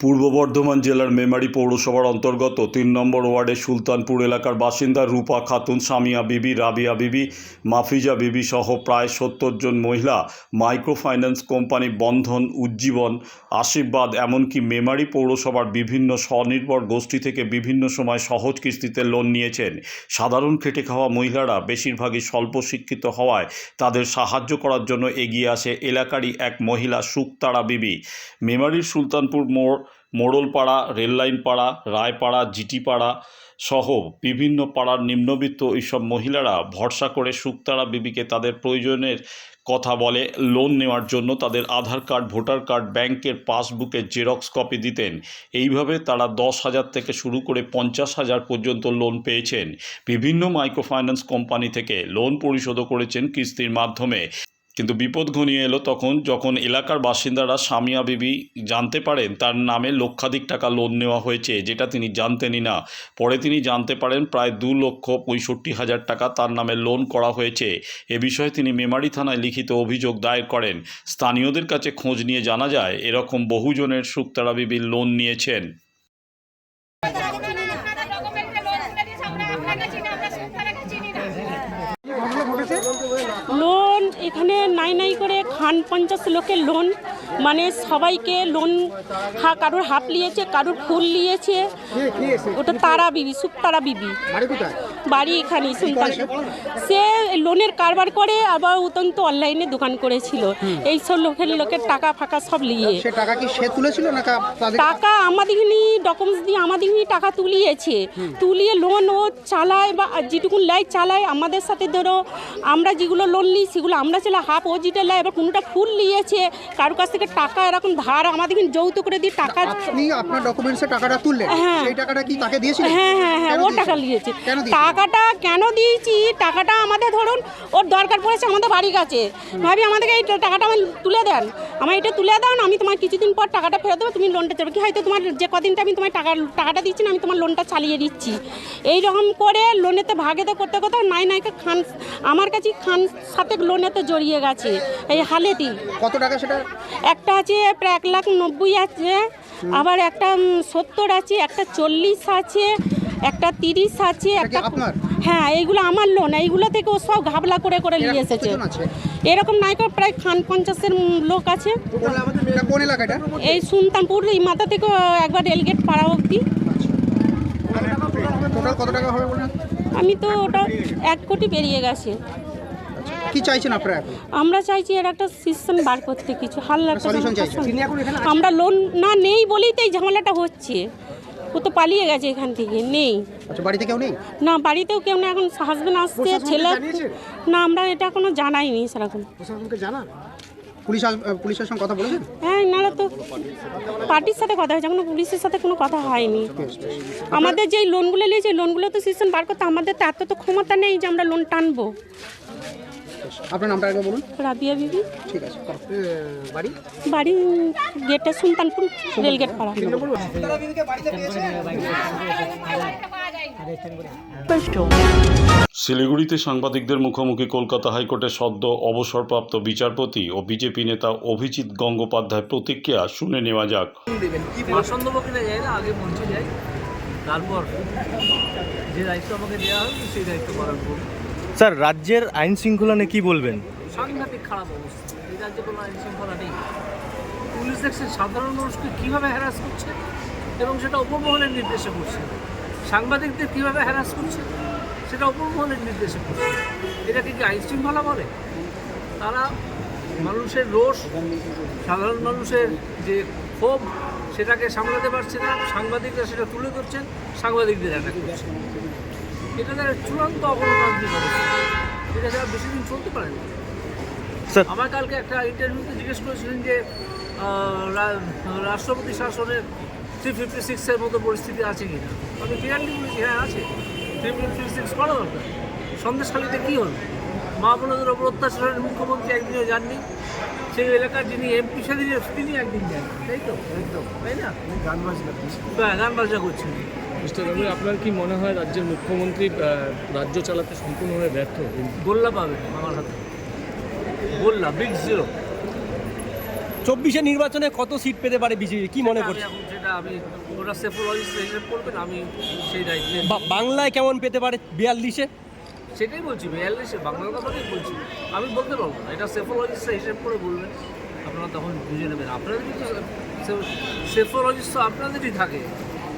পূর্ব বর্ধমান জেলার মেমারি পৌরসভার অন্তর্গত তিন নম্বর ওয়ার্ডের সুলতানপুর এলাকার বাসিন্দা রূপা খাতুন, সামিয়া বিবি, রাবিয়া বিবি, মাফিজা বিবি সহ প্রায় সত্তর জন মহিলা micro finance company Bandhan, Ujjiban, Ashirbad, এমনকি মেমারি পৌরসভার বিভিন্ন স্বনির্ভর গোষ্ঠী থেকে বিভিন্ন সময় সহজ কিস্তিতে লোন নিয়েছেন। সাধারণ খেটে খাওয়া মহিলারা বেশিরভাগই স্বল্প শিক্ষিত হওয়ায় তাদের সাহায্য করার জন্য এগিয়ে আসে এলাকারই এক মহিলা, সুক্তারা বিবি। মেমারির সুলতানপুর মোড় মোড়লপাড়া রেললাইন পাড়া রায়পাড়া, জিটিপাড়া সহ বিভিন্ন পাড়ার নিম্নবিত্ত এইসব মহিলারা ভরসা করে শুকতারা বিবিকে তাদের প্রয়োজনের কথা বলে লোন নেওয়ার জন্য তাদের আধার কার্ড, ভোটার কার্ড, ব্যাংকের পাসবুকের জেরক্স কপি দিতেন। এইভাবে তারা দশ হাজার থেকে শুরু করে পঞ্চাশ হাজার পর্যন্ত লোন পেয়েছেন। বিভিন্ন মাইক্রো ফাইন্যান্স কোম্পানি থেকে লোন পরিশোধও করেছেন কিস্তির মাধ্যমে। কিন্তু বিপদ ঘনিয়ে এলো তখন যখন এলাকার বাসিন্দারা সামিয়া বিবি জানতে পারেন তার নামে লক্ষাধিক টাকা লোন নেওয়া হয়েছে, যেটা তিনি জানতেনই না। পরে তিনি জানতে পারেন প্রায় দু লক্ষ পঁয়ষট্টি হাজার টাকা তার নামে লোন করা হয়েছে। এ বিষয়ে তিনি মেমারি থানায় লিখিত অভিযোগ দায়ের করেন। স্থানীয়দের কাছে খোঁজ নিয়ে জানা যায়, এরকম বহুজনের শুক্তারা বিবির লোন নিয়েছেন লোন এখানে নাই নাই করে খান পঞ্চাশ লোকের লোন মানে সবাইকে লোন হা কারোর হাফ নিয়েছে কারোর ফুল নিয়েছে ওটা তারা বিবি সুখ তারা বিবি। বাড়ি এখানে সুলতান। সে? লোনের কারবার করে আবার উতন্ত অনলাইনে দোকান করেছিল। এই সব লোকের লোকের টাকা ফাঁকা সব নিয়ে টাকা কি সে তুলেছিল না টাকা আমাদেরই ডকুমেন্টস দিয়ে আমাদেরই টাকা তুলিয়েছে। তুলিয়ে লোন ও চালায় বা যেটুকুন লাই চালায় আমাদের সাথে ধরো আমরা যেগুলো লোন নিই সেগুলো আমরা চালাই হাফ ও যেটা লাই এবার কোনোটা ফুল নিয়েছে কারও কাছ থেকে টাকা এরকম ধার আমাদের যৌথ করে দিয়ে টাকা আপনি আপনার ডকুমেন্টসে টাকাটা তুললেন। হ্যাঁ। সেই টাকাটা কি তাকে দিয়েছিলেন? হ্যাঁ হ্যাঁ হ্যাঁ ও টাকা নিয়েছে টাকাটা কেন দিয়েছি? টাকাটা আমাদের ধরুন ওর দরকার পড়েছে আমাদের বাড়ি কাছে। ভাবি আমাদেরকে এই টাকাটা আমার তুলে দেন। আমার এটা তুলে দেন আমি তোমার কিছুদিন পর টাকাটা ফেরত দেবো তুমি লোনটা চাবে কি হয়তো তোমার যে কদিনটা আমি তোমার টাকা টাকাটা দিচ্ছি না আমি তোমার লোনটা চালিয়ে দিচ্ছি। এই রকম করে লোনেতে ভাগেতে করতে করতে নাই নাইকে খান আমার কাছে খান সাথে লোনেতে জড়িয়ে গেছে এই হালেতেই কত টাকা সেটা? একটা আছে প্রায় এক লাখ নব্বই আছে আবার একটা সত্তর আছে একটা চল্লিশ আছে একটা তিরিশ আছে একটা হ্যাঁ এইগুলো আমার লোন এইগুলো থেকে ও সব ঘাবলা করে করে নিয়ে এসেছে? এরকম নায়িকা প্রায় খান পঞ্চাশের লোক আছে। এই সুলতানপুর এই মাথা থেকে একবার রেলগেট পাড়া টাকা হবে বলুন? আমি তো ওটা এক কোটি পেরিয়ে গেছে। কি চাইছেন আপনারা আমরা চাইছি এর একটা সিস্টেম বার করতে কিছু হাল্লা কোনো। আমরা লোন না নেই বলেই তো এই ঝামেলাটা হচ্ছে। ও তো পালিয়ে গেছে এখান থেকে নেই। আচ্ছা বাড়িতে কেউ নেই? না বাড়িতেও কেউ না এখন হাজবেন্ড আসছে ছেলে না আমরা এটা এখনও জানাইনি সেরকম। প্রশাসনকে জানান। পুলিশ পুলিশের সঙ্গে কথা বলেছেন? হ্যাঁ এনারা তো পার্টির সাথে কথা হয়েছে এখনও পুলিশের সাথে কোনো কথা হয়নি। আমাদের যেই লোনগুলো নিয়েছে লোনগুলো তো সিস্টেম বার করতে আমাদের তো এত তো ক্ষমতা নেই যে আমরা লোন টানবো। আপনার নামটা একবার বলুন। রাবিয়া বিবি। ঠিক আছে বাড়ি? বাড়ি গেটে সুলতানপুর রেলগেট পাড়া। Number shown. শিলিগুড়িতে সাংবাদিকদের মুখোমুখি কলকাতা হাইকোর্টের সদ্য অবসরপ্রাপ্ত বিচারপতি ও বিজেপি নেতা অভিজিৎ গঙ্গোপাধ্যায় প্রতিক্রিয়া শুনে নেওয়া যাক। আগে তারপর যে দায়িত্ব আমাকে দেওয়া হবে সেই দায়িত্ব পালন করব। স্যার, রাজ্যের আইন শৃঙ্খলা নিয়ে কী বলবেন? সাংঘাতিক খারাপ অবস্থা। এই রাজ্যে কোনো আইন শৃঙ্খলা নেই। পুলিশ দেখছেন সাধারণ মানুষকে কীভাবে হ্যারাস করছে এবং সেটা উপমহলের নির্দেশে করছে। সাংবাদিকদের কীভাবে হ্যারাস করছে সেটা উপমহলের নির্দেশে করছে। এটাকে কি আইন শৃঙ্খলা বলে? তারা মানুষের রোষ, সাধারণ মানুষের যে ক্ষোভ, সেটাকে সামলাতে পারছে না। সাংবাদিকরা সেটা তুলে ধরছেন, সাংবাদিকদের অ্যাটাক করছে এটা তারা চূড়ান্ত অগণতান্ত্রিক অবস্থা এটা যারা বেশি দিন চলতে পারে না। স্যার। আমার কালকে একটা ইন্টারভিউতে জিজ্ঞেস করেছিলেন যে রাষ্ট্রপতি শাসনের থ্রি ফিফটি সিক্সের মতো পরিস্থিতি আছে কি না আমি ক্লিয়ারলি বলেছি হ্যাঁ আছে। থ্রি ফিফটি সিক্স করা দরকার। সন্দেশখালিতে কী হলো? মা বোনদের ওপর অত্যাচারের মুখ্যমন্ত্রী একদিনও যাননি। সেই এলাকার যিনি এমপি সেদিন তিনি একদিন যান তাই তো? একদম। তাই না? গান বাজনা গান বাজনা করছেন মিস্টার গাঙ্গুলি আপনার কি মনে হয় রাজ্যের মুখ্যমন্ত্রী রাজ্য চালাতে সম্পূর্ণভাবে ব্যর্থ? গোল্লা পাবেন আমার হাতে। গোল্লা বিগ জিরো চব্বিশে নির্বাচনে কত সিট পেতে পারে বিজেপি? কি মনে করছে সেটা আমি ওরা সেফোলজিস্ট হিসেব করবেন আমি সেই দায়িত্বে বা- বাংলায় কেমন পেতে পারে বিয়াল্লিশে? সেটাই বলছি বিয়াল্লিশে বাংলার কথাটাই বলছি। আমি বলতে পারব না এটা সেফোলজিস্ট হিসেব করে বলবেন আপনারা তখন বুঝে নেবেন। আপনাদের কিন্তু সেফোলজিস্ট তো আপনাদেরই থাকে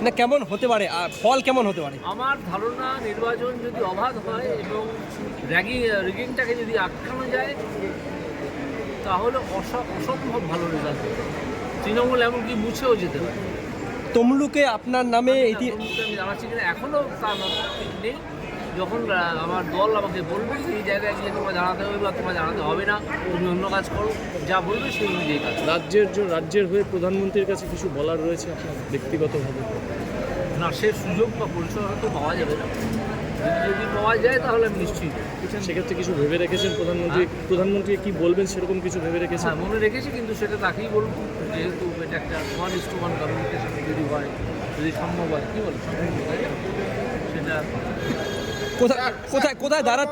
না কেমন হতে পারে? আর ফল কেমন হতে পারে? আমার ধারণা নির্বাচন যদি অবাধ হয় এবং র্যাগিং রিগিংটাকে যদি আটকানো যায় তাহলে অস- অসম্ভব ভালো রেজাল্ট তৃণমূল এমনকি মুছেও যেতে পারে। তমলুকে আপনার নামে এটি এখনও তা না ঠিক নেই যখন আমার দল আমাকে বলবে এই জায়গায় গিয়ে তোমায় দাঁড়াতে হবে বা তোমায় দাঁড়াতে হবে না তুমি অন্য কাজ করো যা বলবে সেই অনুযায়ী কাজ। রাজ্যের রাজ্যের হয়ে প্রধানমন্ত্রীর কাছে কিছু বলার রয়েছে আপনার ব্যক্তিগতভাবে? না সে সুযোগ বা পরিষেবা তো পাওয়া যাবে না। যদি যদি পাওয়া যায় তাহলে আমি দেবো। সেক্ষেত্রে কিছু ভেবে রেখেছেন প্রধানমন্ত্রী? প্রধানমন্ত্রী কি বলবেন সেরকম কিছু ভেবে রেখেছেন? হ্যাঁ মনে রেখেছি কিন্তু সেটা তাকেই বলব। যেহেতু এটা একটা one is to one communication যদি হয় যদি সম্ভব হয় কী বলে? হয় সেটা কোথায় কোথায় কোথায় দাঁড়া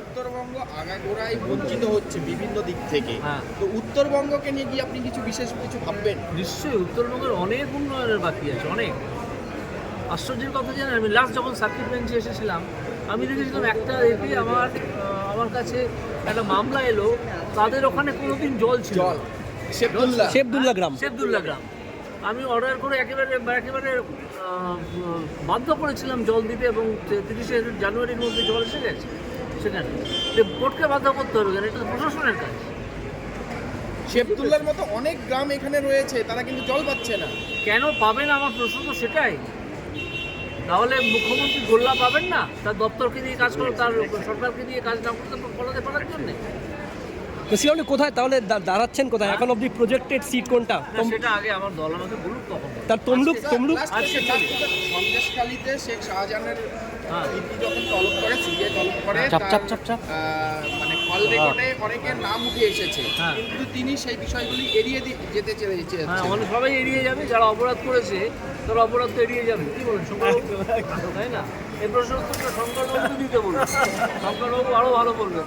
উত্তরবঙ্গ আগাগোড়াই বঞ্চিত হচ্ছে বিভিন্ন দিক থেকে। হ্যাঁ। তো উত্তরবঙ্গকে নিয়ে কি আপনি কিছু বিশেষ কিছু ভাববেন? নিশ্চয়ই উত্তরবঙ্গের অনেক উন্নয়নের বাকি আছে অনেক। আশ্চর্যের কথা জানেন আমি লাস্ট যখন সার্কিট বেঞ্চে এসেছিলাম আমি দেখেছিলাম একটা এতে আমার আমার কাছে একটা মামলা এলো তাদের ওখানে কোনোদিন জল ছিল জল। শেফদুল্লাহ। শেফদুল্লাহ গ্রাম। শেফদুল্লাহ গ্রাম। আমি অর্ডার করে একেবারে একেবারে বাধ্য করেছিলাম জল দিতে এবং তিরিশে জানুয়ারির মধ্যে জল এসে গেছে সেখানে। বোর্ডকে বাধ্য করতে হবে কেন? এটা প্রশাসনের কাজ। শেফদুল্লাহর মতো অনেক গ্রাম এখানে রয়েছে তারা কিন্তু জল পাচ্ছে না। কেন পাবেন আমার প্রশ্ন তো সেটাই। তাহলে মুখ্যমন্ত্রী গোল্লা পাবেন না? তার দপ্তরকে দিয়ে কাজ করে তার সরকারকে দিয়ে কাজ না করতে ফলাতে পারার জন্যে। তো সিরাউনি কোথায়? তাহলে দাঁড়াচ্ছেন কোথায়? এখন অবধি প্রজেক্টেড সিট কোনটা? সেটা আগে আমার দল আমাকে বলুক তখন। তার তমলুক তমলুক সন্দেশখালীতে শেখ শাহজাহানের হ্যাঁ। যখন তলব করে সিবিআই তলব করে চাপ, চাপ, চাপ, চাপ। মানে কল রেকর্ডে অনেকের নাম উঠে এসেছে। হ্যাঁ। কিন্তু তিনি সেই বিষয়গুলি এড়িয়ে যেতে চেয়েছেন হ্যাঁ মানে সবাই এড়িয়ে যাবে। যারা অপরাধ করেছে তারা অপরাধ তো এড়িয়ে যাবে। কি বলেন তাই না? এই প্রশ্ন উত্তরটা শঙ্করবাবুকে দিতে বলুন। শঙ্করবাবু আরও ভালো বলবেন।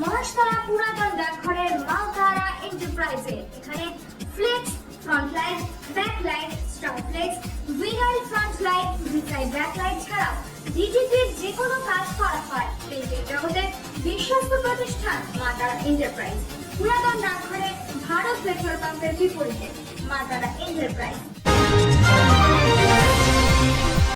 মহাশতলা পুরাতন ডাকঘরের মালতারা এন্টারপ্রাইজে এখানে flex front light back light star flex vinyl front light beside back light ছাড়াও ডিজিপির যে কোনো কাজ করা হয়। প্রিন্টিং জগতে বিশ্বস্ত প্রতিষ্ঠান মাতারা এন্টারপ্রাইজ পুরাতন ডাকঘরে ভারত পেট্রোল পাম্পের বিপরীতে মাতারা এন্টারপ্রাইজ